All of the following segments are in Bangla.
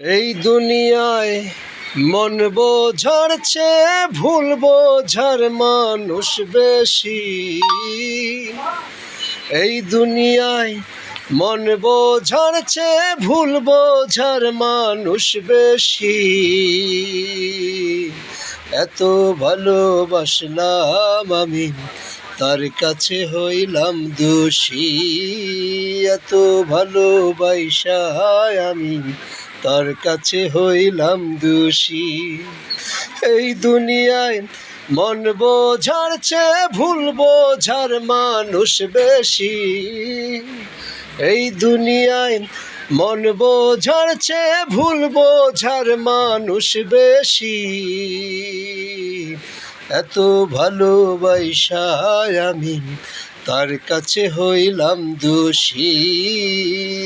এই দুনিয়ায় মন বোঝার চেয়ে ভুল বোঝার মানুষ বেশি। এই দুনিয়ায় মন বোঝার চেয়ে ভুল বোঝার মানুষ বেশি। এত ভালোবাসলাম আমি, তার কাছে হইলাম দোষী। এত ভালোবাসায় আমি তার কাছে হইলাম দোষী। এই দুনিয়ায় মন বোঝার চেয়ে ভুল বোঝার মানুষ বেশি। এই দুনিয়ায় মন বোঝার চেয়ে ভুল বোঝার মানুষ বেশি। এত ভালোবাসায় আমি তার কাছে হইলাম দোষী।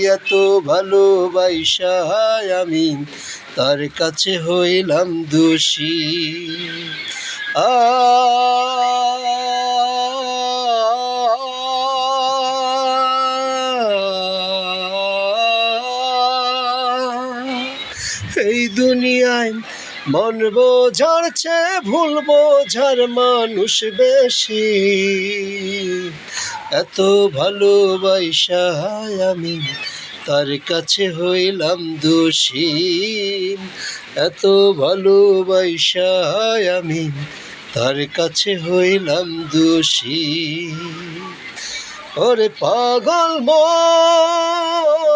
এত ভালোবাসায় আমি, তার কাছে হইলাম দোষী। আ এই দুনিয়ায় মন বোঝার চেয়ে ভুল বোঝার মানুষ বেশি। এত ভালোবাসায় আমি তার কাছে হইলাম দোষী এত ভালোবাসায় আমি তার কাছে হইলাম দোষী ওরে পাগল মন!